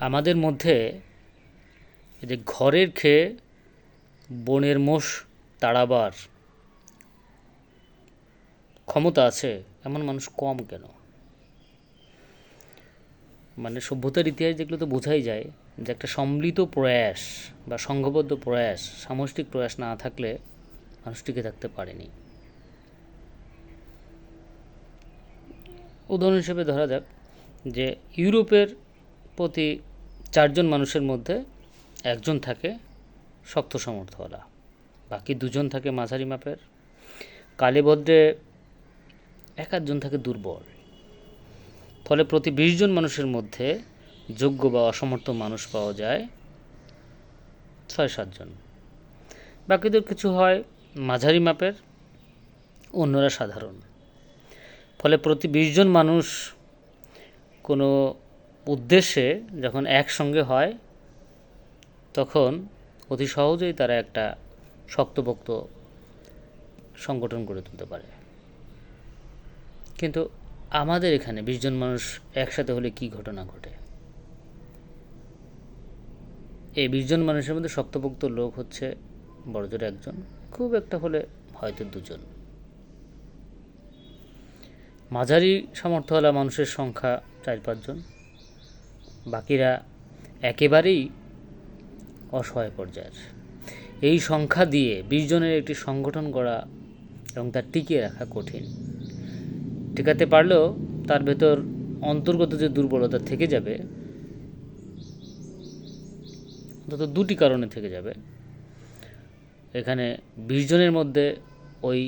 আমাদের মধ্যে যে ঘরের খেয়ে বনের মোষ তাড়াবার ক্ষমতা আছে, এমন মানুষ কম কেন? মানে সভ্যতার ইতিহাস দেখলে তো বোঝাই যায় যে একটা সম্মিলিত প্রয়াস বা সংঘবদ্ধ প্রয়াস, সামষ্টিক প্রয়াস না থাকলে মানুষ টিকে থাকতে পারেনি। উদাহরণ হিসেবে ধরা যাক যে ইউরোপের প্রতি চারজন মানুষের মধ্যে একজন থাকে শক্ত সামর্থ্যওয়ালা বাকি দুজন থাকে মাঝারি মাপের। কালীভদ্রে এক আধজন থাকে দুর্বল। ফলে প্রতি বিশ জন মানুষের মধ্যে যোগ্য বা অসমর্থ মানুষ পাওয়া যায় ছয় সাতজন বাকিদের কিছু হয় মাঝারি মাপের, অন্যরা সাধারণ। ফলে প্রতি বিশ জন মানুষ কোনো উদ্দেশ্যে যখন একসঙ্গে হয়, তখন অতি সহজেই তারা একটা শক্তপোক্ত সংগঠন গড়ে তুলতে পারে। কিন্তু আমাদের এখানে বিশ জন মানুষ একসাথে হলে কি ঘটনা ঘটে? এই বিশ জন মানুষের মধ্যে শক্তপোক্ত লোক হচ্ছে বড়জোর একজন, খুব একটা হলে হয়তো দুজন। মাঝারি সামর্থ্যওয়ালা মানুষের সংখ্যা চার পাঁচজন বাকিরা একেবারেই অসহায় পর্যায়ের। এই সংখ্যা দিয়ে বিশ জনের একটি সংগঠন করা এবং তার টিকিয়ে রাখা কঠিন। টিকাতে পারলেও তার ভেতর অন্তর্গত যে দুর্বলতা থেকে যাবে, অন্তত দুটি কারণে থেকে যাবে। এখানে বিশ জনের মধ্যে ওই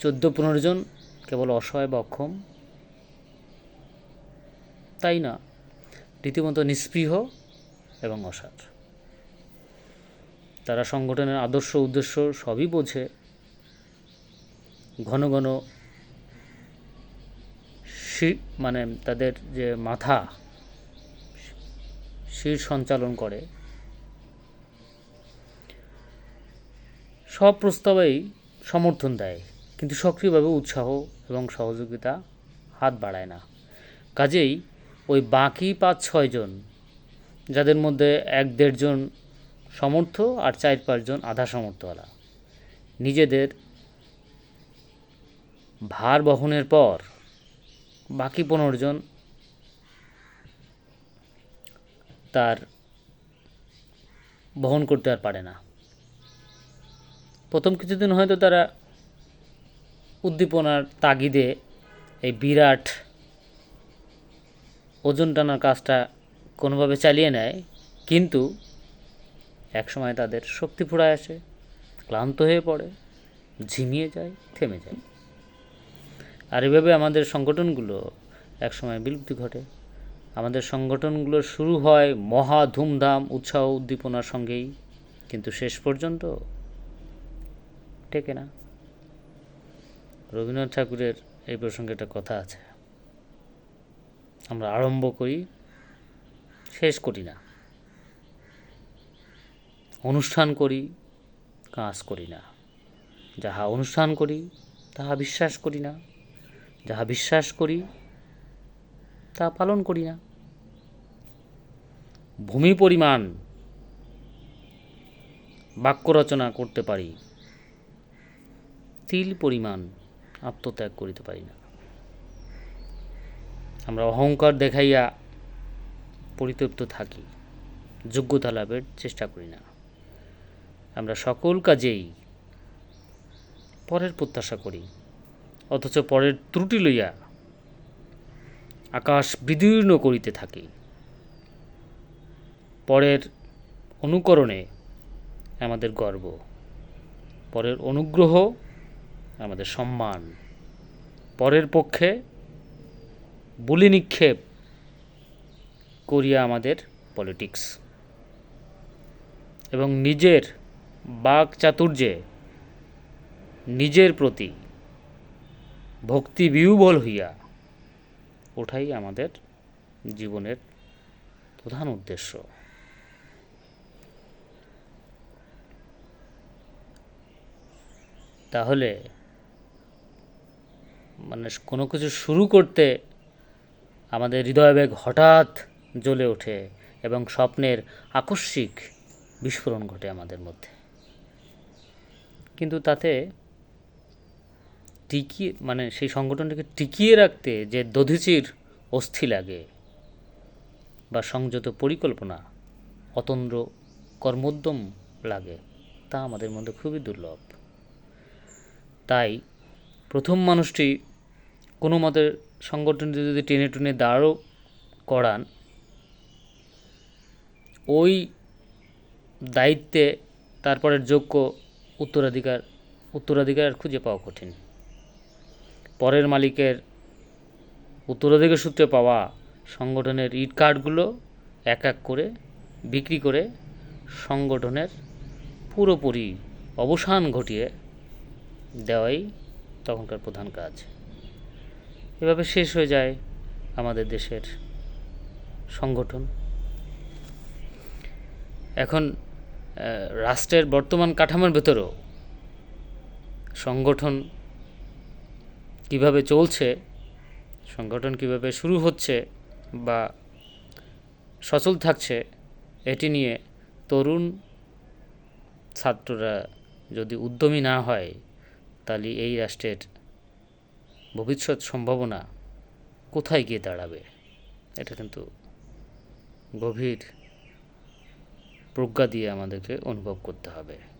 চোদ্দ পনেরো জন কেবল অসহায় বা অক্ষম। তাই না? রীতিমতো নিস্পৃহ এবং অসার তারা সংগঠনের আদর্শ উদ্দেশ্য সবই বোঝে। ঘন ঘন মানে তাদের যে মাথা, শির সঞ্চালন করে। সব প্রস্তাবেই সমর্থন দেয়, কিন্তু সক্রিয়ভাবে উৎসাহ এবং সহযোগিতা হাত বাড়ায় না। কাজেই ওই বাকি পাঁচ ছয়জন যাদের মধ্যে এক দেড়জন সমর্থ আর চার পাঁচজন আধা সমর্থওয়ালা। নিজেদের ভার বহনের পর বাকি পনেরো জন তার বহন করতে আর পারে না। প্রথম কিছুদিন হয়তো তারা উদ্দীপনার তাগিদে এই বিরাট ওজন টানার কাজটা কোনোভাবে চালিয়ে নেয়, কিন্তু একসময় তাদের শক্তি ফুরায় আসে, ক্লান্ত হয়ে পড়ে, ঝিমিয়ে যায়, থেমে যায়। আর এভাবে আমাদের সংগঠনগুলো একসময় বিলুপ্তি ঘটে। আমাদের সংগঠনগুলো শুরু হয় মহা ধুমধাম উৎসাহ উদ্দীপনার সঙ্গেই, কিন্তু শেষ পর্যন্ত টেকে না। রবীন্দ্রনাথ ঠাকুরের এই প্রসঙ্গে একটা কথা আছে। আমরা আরম্ভ করি, শেষ করি না। অনুষ্ঠান করি, কাজ করি না। যাহা অনুষ্ঠান করি, তাহা বিশ্বাস করি না। যাহা বিশ্বাস করি, তা পালন করি না। ভূমি পরিমাণ বাক্য রচনা করতে পারি, তিল পরিমাণ আত্মত্যাগ করিতে পারি না। আমরা অহংকার দেখাইয়া পরিতৃপ্ত থাকি, যোগ্যতা লাভের চেষ্টা করি না। আমরা সকল কাজেই পরের প্রত্যাশা করি, অথচ পরের ত্রুটি লইয়া আকাশ বিদীর্ণ করিতে থাকি। পরের অনুকরণে আমাদের গর্ব, পরের অনুগ্রহ আমাদের সম্মান, পরের পক্ষে বলি নিক্ষেপ করিয়া আমাদের পলিটিক্স এবং নিজের বাক চাতুর্যে নিজের প্রতি ভক্তি বিহ্বল হইয়া ওঠাই আমাদের জীবনের প্রধান উদ্দেশ্য। তাহলে মানে কোনো কিছু শুরু করতে আমাদের হৃদয়বেগ হঠাৎ জ্বলে ওঠে এবং স্বপ্নের আকস্মিক বিস্ফোরণ ঘটে আমাদের মধ্যে। কিন্তু তাতে টিকিয়ে মানে সেই সংগঠনটিকে টিকিয়ে রাখতে যে দধিচির অস্থি লাগে বা সংযত পরিকল্পনা অতন্দ্র কর্মোদ্যম লাগে, তা আমাদের মধ্যে খুবই দুর্লভ। তাই প্রথম মানুষটি কোনো মতে সংগঠনটি যদি টেনে টুনে দাঁড়ও করান, ওই দায়িত্বে তারপরের যোগ্য উত্তরাধিকার উত্তরাধিকার খুঁজে পাওয়া কঠিন। পরের মালিকের উত্তরাধিকার সূত্রে পাওয়া সংগঠনের ইট কার্ডগুলো এক এক করে বিক্রি করে সংগঠনের পুরোপুরি অবসান ঘটিয়ে দেওয়াই তখনকার প্রধান কাজ। এভাবে শেষ হয়ে যায় আমাদের দেশের সংগঠন। এখন রাষ্ট্রের বর্তমান কাঠামোর ভেতরেও সংগঠন কীভাবে চলছে, সংগঠন কীভাবে শুরু হচ্ছে বা সচল থাকছে, এটি নিয়ে তরুণ ছাত্ররা যদি উদ্যমী না হয়, তাহলে এই রাষ্ট্রের ভবিষ্যৎ সম্ভাবনা কোথায় গিয়ে দাঁড়াবে? এটা কিন্তু গভীর প্রজ্ঞা দিয়ে আমাদেরকে অনুভব করতে হবে।